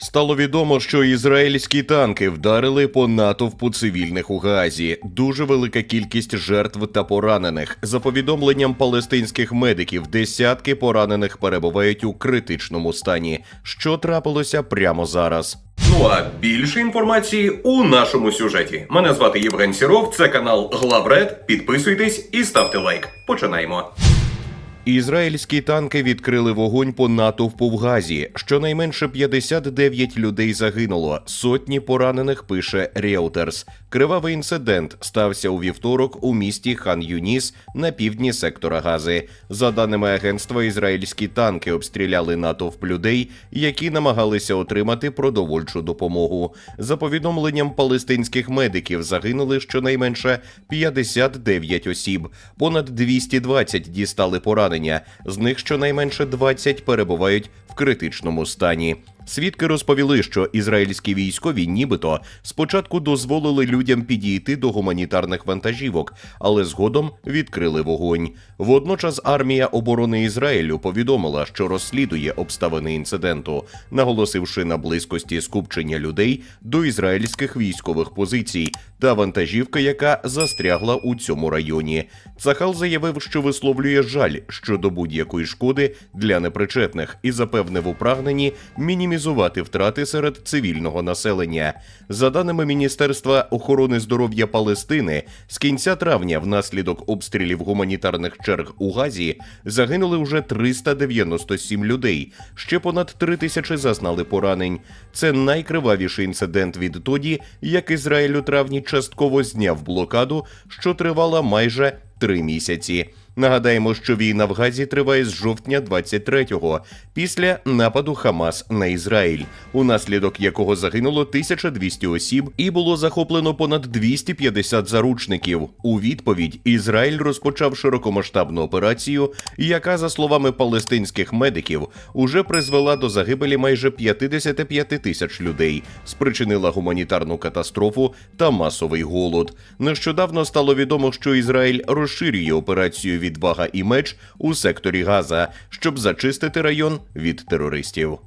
Стало відомо, що ізраїльські танки вдарили по натовпу цивільних у Газі. Дуже велика кількість жертв та поранених. За повідомленням палестинських медиків, десятки поранених перебувають у критичному стані. Що трапилося прямо зараз? Ну а більше інформації у нашому сюжеті. Мене звати Євген Сіров, це канал Главред. Підписуйтесь і ставте лайк. Починаємо. Ізраїльські танки відкрили вогонь по натовпу в Газі. Щонайменше 59 людей загинуло. Сотні поранених пише Reuters. Кривавий інцидент стався у вівторок у місті Хан Юніс на півдні сектора Гази. За даними агентства, ізраїльські танки обстріляли натовп людей, які намагалися отримати продовольчу допомогу. За повідомленням палестинських медиків, загинули щонайменше 59 осіб. Понад 220 дістали поранення. З них щонайменше 20 перебувають в критичному стані. Свідки розповіли, що ізраїльські військові нібито спочатку дозволили людям підійти до гуманітарних вантажівок, але згодом відкрили вогонь. Водночас армія оборони Ізраїлю повідомила, що розслідує обставини інциденту, наголосивши на близькості скупчення людей до ізраїльських військових позицій та вантажівка, яка застрягла у цьому районі. Цахал заявив, що висловлює жаль щодо будь-якої шкоди для непричетних і запевнив у прагненні мінімізувати втрати серед цивільного населення. За даними Міністерства охорони здоров'я Палестини, з кінця травня внаслідок обстрілів гуманітарних черг у Газі загинули вже 397 людей. Ще понад 3 тисячі зазнали поранень. Це найкривавіший інцидент відтоді, як Ізраїль у травні частково зняв блокаду, що тривала майже три місяці. Нагадаємо, що війна в Газі триває з жовтня 23-го, після нападу Хамас на Ізраїль, унаслідок якого загинуло 1200 осіб і було захоплено понад 250 заручників. У відповідь Ізраїль розпочав широкомасштабну операцію, яка, за словами палестинських медиків, уже призвела до загибелі майже 55 тисяч людей, спричинила гуманітарну катастрофу та масовий голод. Нещодавно стало відомо, що Ізраїль розширює операцію відвага і меч у секторі Газа, щоб зачистити район від терористів.